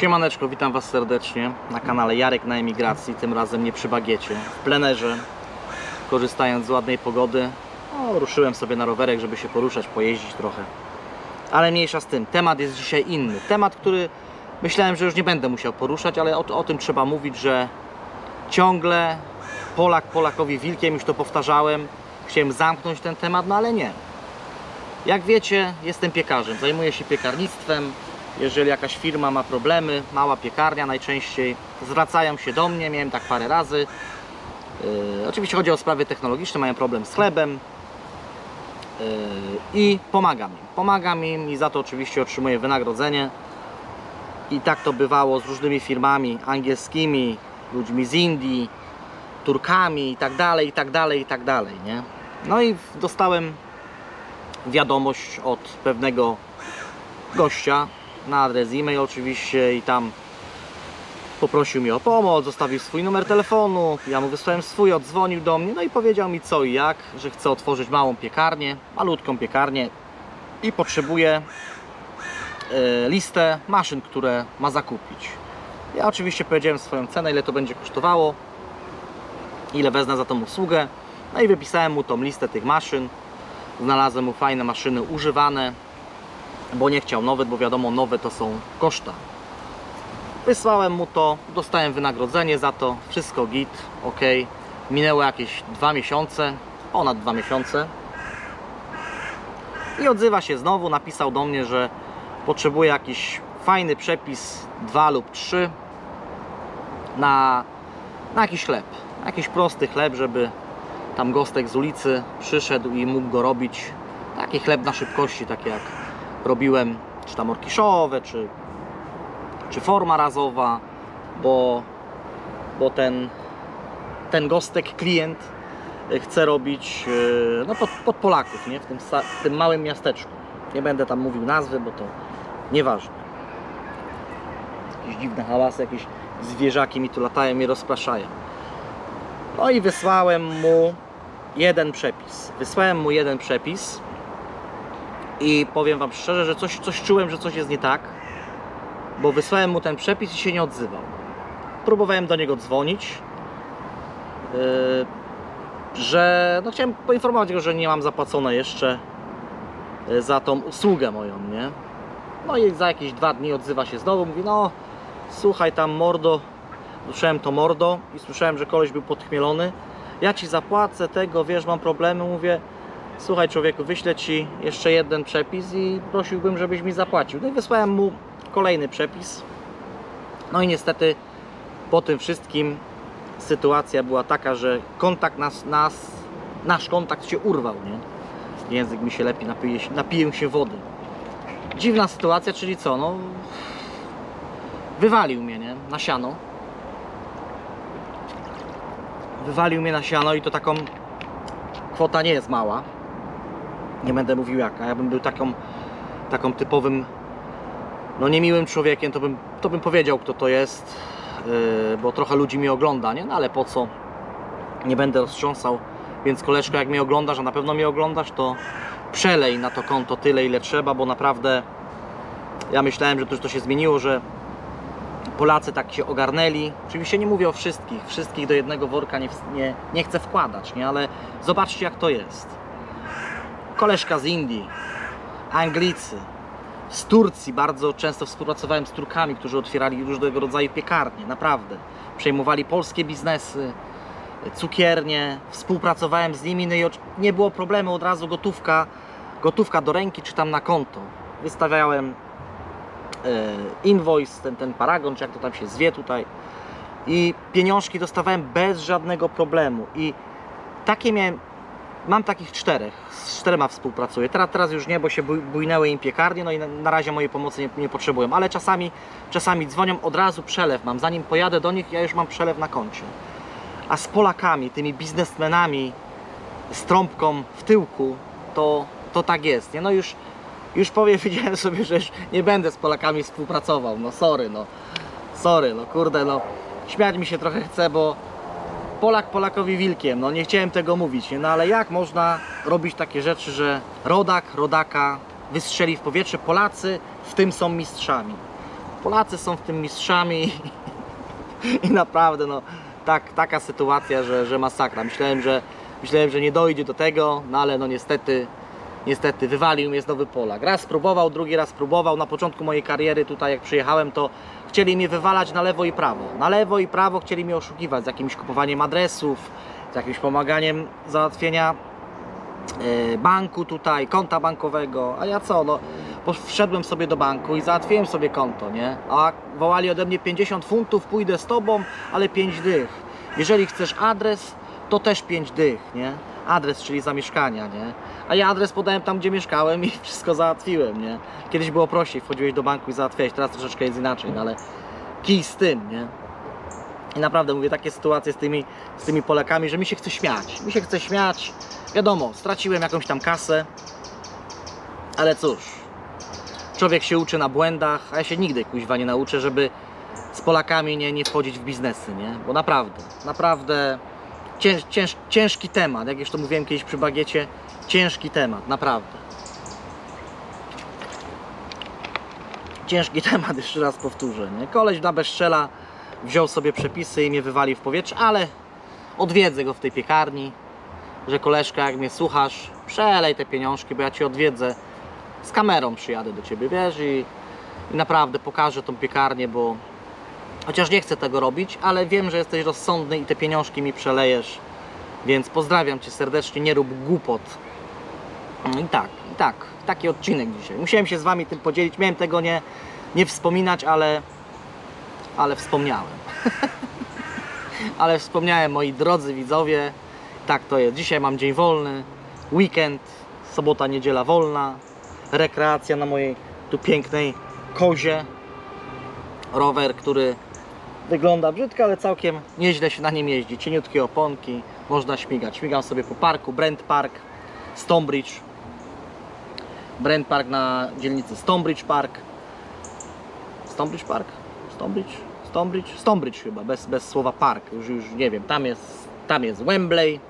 Siemaneczko, witam Was serdecznie na kanale Jarek na emigracji, tym razem nie przy bagiecie, w plenerze, korzystając z ładnej pogody. No, ruszyłem sobie na rowerek, żeby się poruszać, pojeździć trochę. Ale mniejsza z tym, temat jest dzisiaj inny. Temat, który myślałem, że już nie będę musiał poruszać, ale o, o tym trzeba mówić, że ciągle Polak Polakowi wilkiem, już to powtarzałem. Chciałem zamknąć ten temat, no ale nie. Jak wiecie, jestem piekarzem, zajmuję się piekarnictwem. Jeżeli jakaś firma ma problemy, mała piekarnia najczęściej, zwracają się do mnie, miałem tak parę razy. Yy, oczywiście chodzi o sprawy technologiczne, mają problem z chlebem yy, i pomagam im. Pomagam im i za to oczywiście otrzymuję wynagrodzenie. I tak to bywało z różnymi firmami angielskimi, ludźmi z Indii, Turkami i tak dalej, i tak dalej, i tak dalej, nie? No i dostałem wiadomość od pewnego gościa na adres e-mail oczywiście i tam poprosił mnie o pomoc, zostawił swój numer telefonu, ja mu wysłałem swój, odzwonił do mnie, no i powiedział mi co i jak, że chce otworzyć małą piekarnię, malutką piekarnię i potrzebuje e, listę maszyn, które ma zakupić. Ja oczywiście powiedziałem swoją cenę, ile to będzie kosztowało, ile wezmę za tą usługę, no i wypisałem mu tą listę tych maszyn, znalazłem mu fajne maszyny używane, bo nie chciał nowe, bo wiadomo, nowe to są koszta. Wysłałem mu to, dostałem wynagrodzenie za to, wszystko git, ok. Minęło jakieś dwa miesiące, ponad dwa miesiące. I odzywa się znowu, napisał do mnie, że potrzebuje jakiś fajny przepis 2 lub 3 na, na jakiś chleb. Jakiś prosty chleb, żeby tam gostek z ulicy przyszedł i mógł go robić. Taki chleb na szybkości, taki jak robiłem, czy tam orkiszowe, czy, czy forma razowa, bo, bo ten, ten gostek, klient y, chce robić y, no, pod, pod Polaków, nie? W, tym, w tym małym miasteczku. Nie będę tam mówił nazwy, bo to nieważne. Jakieś dziwne hałasy, jakieś zwierzaki mi tu latają i rozpraszają. No i wysłałem mu jeden przepis. Wysłałem mu jeden przepis i powiem Wam szczerze, że coś, coś czułem, że coś jest nie tak, bo wysłałem mu ten przepis i się nie odzywał. Próbowałem do niego dzwonić, yy, że no chciałem poinformować go, że nie mam zapłacone jeszcze yy, za tą usługę moją, nie? No i za jakieś dwa dni odzywa się znowu, mówi no słuchaj tam mordo, słyszałem to mordo i słyszałem, że koleś był podchmielony. Ja ci zapłacę tego, wiesz, mam problemy. Mówię, słuchaj człowieku, wyślę ci jeszcze jeden przepis i prosiłbym, żebyś mi zapłacił. No i wysłałem mu kolejny przepis. No i niestety po tym wszystkim sytuacja była taka, że kontakt nas, nas nasz kontakt się urwał, nie? Język mi się lepi, napiję, się- napiję się wody. Dziwna sytuacja, czyli co, no wywalił mnie, nie? Na siano. Wywalił mnie na siano i to taką kwota nie jest mała. Nie będę mówił jaka. Ja bym był taką, taką typowym, no niemiłym człowiekiem, to bym, to bym powiedział kto to jest, yy, bo trochę ludzi mnie ogląda, nie? No ale po co? Nie będę roztrząsał. Więc koleżko, jak mnie oglądasz, a na pewno mnie oglądasz, to przelej na to konto tyle, ile trzeba, bo naprawdę ja myślałem, że to, to się zmieniło, że Polacy tak się ogarnęli. Oczywiście nie mówię o wszystkich, wszystkich do jednego worka nie, nie, nie chcę wkładać, nie? ale zobaczcie jak to jest. Koleżka z Indii, Anglicy, z Turcji, bardzo często współpracowałem z Turkami, którzy otwierali różnego rodzaju piekarnie, naprawdę. Przejmowali polskie biznesy, cukiernie, współpracowałem z nimi, no i nie było problemu, od razu gotówka, gotówka do ręki czy tam na konto. Wystawiałem e, invoice, ten, ten paragon, czy jak to tam się zwie tutaj. I pieniążki dostawałem bez żadnego problemu. I takie miałem, mam takich czterech, z czterema współpracuję. Teraz, teraz już nie, bo się buj- bujnęły im piekarnie, no i na, razie mojej pomocy nie, nie potrzebują. Ale czasami, czasami dzwonią, od razu przelew mam. Zanim pojadę do nich, ja już mam przelew na koncie. A z Polakami, tymi biznesmenami, z trąbką w tyłku, to, to tak jest. Nie? No już, już powiedziałem sobie, że już nie będę z Polakami współpracował. No sorry, no. Sorry, no kurde, no. Śmiać mi się trochę chce, bo Polak Polakowi wilkiem, no nie chciałem tego mówić, nie? no ale jak można robić takie rzeczy, że rodak, rodaka wystrzeli w powietrze, Polacy w tym są mistrzami. Polacy są w tym mistrzami i naprawdę no, tak, taka sytuacja, że, że masakra. Myślałem, że myślałem, że nie dojdzie do tego, no ale no niestety niestety wywalił mnie z Nowy Polak. Raz spróbował, drugi raz spróbował. Na początku mojej kariery tutaj jak przyjechałem, to chcieli mnie wywalać na lewo i prawo. Na lewo i prawo chcieli mnie oszukiwać z jakimś kupowaniem adresów, z jakimś pomaganiem załatwienia e, banku tutaj, konta bankowego, a ja co, no wszedłem sobie do banku i załatwiłem sobie konto, nie? A wołali ode mnie 50 funtów, pójdę z tobą, ale 5 dych. Jeżeli chcesz adres, to też 5 dych, nie? Adres, czyli zamieszkania, nie? A ja adres podałem tam, gdzie mieszkałem i wszystko załatwiłem, nie? Kiedyś było prościej, wchodziłeś do banku i załatwiałeś, teraz troszeczkę jest inaczej, no ale kij z tym, nie? I naprawdę mówię takie sytuacje z tymi, z tymi Polakami, że mi się chce śmiać. Mi się chce śmiać. Wiadomo, straciłem jakąś tam kasę, ale cóż, człowiek się uczy na błędach, a ja się nigdy kuźwa nie nauczę, żeby z Polakami nie, nie wchodzić w biznesy, nie? Bo naprawdę, naprawdę cięż, cięż, ciężki temat, jak już to mówiłem kiedyś przy bagiecie, ciężki temat, naprawdę. Ciężki temat, jeszcze raz powtórzę, nie? Koleś na bezczela wziął sobie przepisy i mnie wywalił w powietrze, ale odwiedzę go w tej piekarni, że koleżka, jak mnie słuchasz, przelej te pieniążki, bo ja Cię odwiedzę, z kamerą przyjadę do Ciebie, wiesz, i, i naprawdę pokażę tą piekarnię, bo chociaż nie chcę tego robić, ale wiem, że jesteś rozsądny i te pieniążki mi przelejesz, więc pozdrawiam Cię serdecznie, nie rób głupot. I tak, i tak, taki odcinek dzisiaj. Musiałem się z Wami tym podzielić, miałem tego nie, nie wspominać, ale, ale wspomniałem. ale wspomniałem, moi drodzy widzowie, tak to jest. Dzisiaj mam dzień wolny, weekend, sobota, niedziela wolna, rekreacja na mojej tu pięknej kozie. Rower, który wygląda brzydko, ale całkiem nieźle się na nim jeździ. Cieniutkie oponki, można śmigać. Śmigam sobie po parku, Brent Park, Stonebridge. Brent Park na dzielnicy Stonebridge Park. Stonebridge Park? Stonebridge? Stonebridge? Stonebridge chyba, bez, bez słowa park. Już, już nie wiem, tam jest, tam jest Wembley.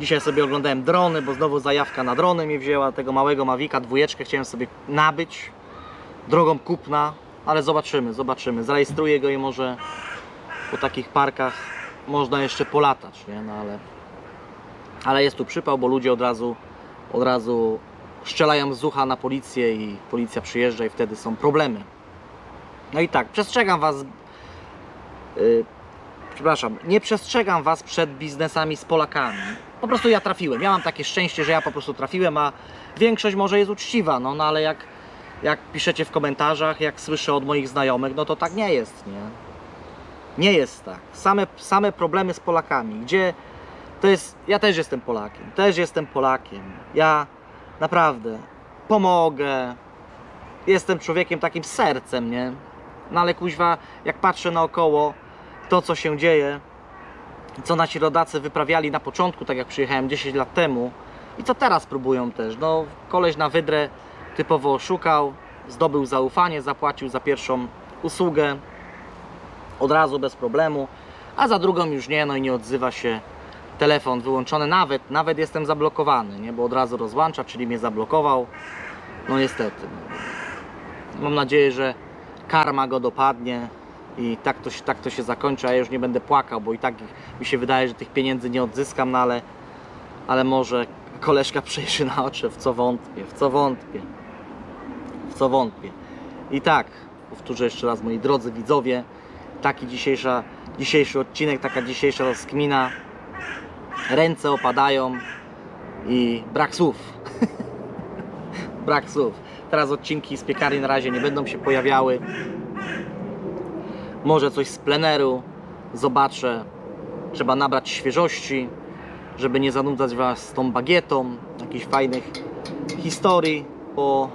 Dzisiaj sobie oglądałem drony, bo znowu zajawka na drony mi wzięła. Tego małego Mavika dwójeczkę chciałem sobie nabyć. Drogą kupna, ale zobaczymy, zobaczymy. Zarejestruję go i może po takich parkach można jeszcze polatać, nie? No ale, ale jest tu przypał, bo ludzie od razu, od razu strzelają z ucha na policję i policja przyjeżdża i wtedy są problemy. No i tak, przestrzegam Was. Yy, przepraszam, nie przestrzegam Was przed biznesami z Polakami. Po prostu ja trafiłem. Ja mam takie szczęście, że ja po prostu trafiłem, a większość może jest uczciwa, no, no ale jak, jak piszecie w komentarzach, jak słyszę od moich znajomych, no to tak nie jest, nie? Nie jest tak. Same, same problemy z Polakami, gdzie to jest. Ja też jestem Polakiem, też jestem Polakiem. Ja naprawdę pomogę. Jestem człowiekiem takim sercem, nie? No ale kuźwa, jak patrzę naokoło, to co się dzieje, co nasi rodacy wyprawiali na początku, tak jak przyjechałem 10 lat temu i co teraz próbują też. No, koleś na wydrę typowo oszukał, zdobył zaufanie, zapłacił za pierwszą usługę od razu bez problemu, a za drugą już nie, no i nie odzywa się telefon wyłączony, nawet, nawet jestem zablokowany, nie, bo od razu rozłącza, czyli mnie zablokował, no niestety. Mam nadzieję, że karma go dopadnie i tak to, się- tak to się zakończy, a ja już nie będę płakał, bo i tak mi się wydaje, że tych pieniędzy nie odzyskam, no ale, ale może koleżka przejrzy na oczy, w co wątpię, w co wątpię, w co wątpię. I tak, powtórzę jeszcze raz, moi drodzy widzowie, taki dzisiejsza, dzisiejszy odcinek, taka dzisiejsza rozkmina. Ręce opadają i brak słów. brak słów. Teraz odcinki z piekarni na razie nie będą się pojawiały. Może coś z pleneru zobaczę. Trzeba nabrać świeżości, żeby nie zanudzać Was tą bagietą, jakichś fajnych historii, po,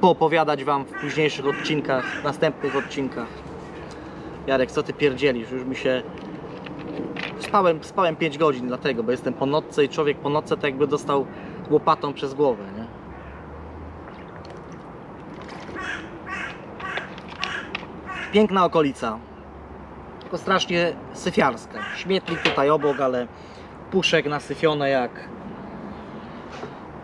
poopowiadać Wam w późniejszych odcinkach, następnych odcinkach. Jarek, co ty pierdzielisz? Już mi się... Spałem, spałem 5 godzin dlatego, bo jestem po nocce i człowiek po nocce tak jakby dostał łopatą przez głowę, nie? Piękna okolica. Tylko strasznie syfiarska. Śmietnik tutaj obok, ale puszek nasyfione jak...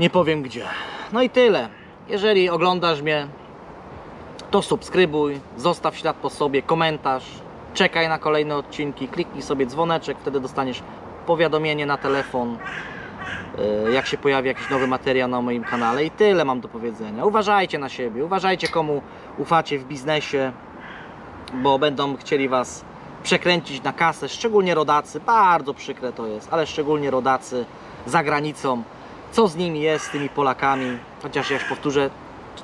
Nie powiem gdzie. No i tyle. Jeżeli oglądasz mnie, to subskrybuj, zostaw ślad po sobie, komentarz, czekaj na kolejne odcinki, kliknij sobie dzwoneczek, wtedy dostaniesz powiadomienie na telefon, e, jak się pojawi jakiś nowy materiał na moim kanale i tyle mam do powiedzenia. Uważajcie na siebie, uważajcie komu ufacie w biznesie, bo będą chcieli Was przekręcić na kasę, szczególnie rodacy, bardzo przykre to jest, ale szczególnie rodacy za granicą. Co z nimi jest, z tymi Polakami? Chociaż ja już powtórzę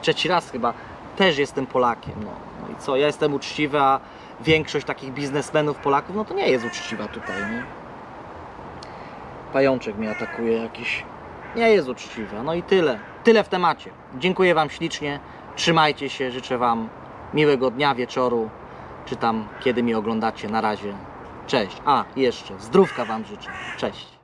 trzeci raz chyba, też jestem Polakiem. No, no i co, ja jestem uczciwy, a większość takich biznesmenów Polaków, no to nie jest uczciwa tutaj, nie? Pajączek mnie atakuje jakiś. Nie jest uczciwa. No i tyle. Tyle w temacie. Dziękuję Wam ślicznie. Trzymajcie się. Życzę Wam miłego dnia, wieczoru, czy tam kiedy mi oglądacie. Na razie. Cześć. A, jeszcze zdrówka Wam życzę. Cześć.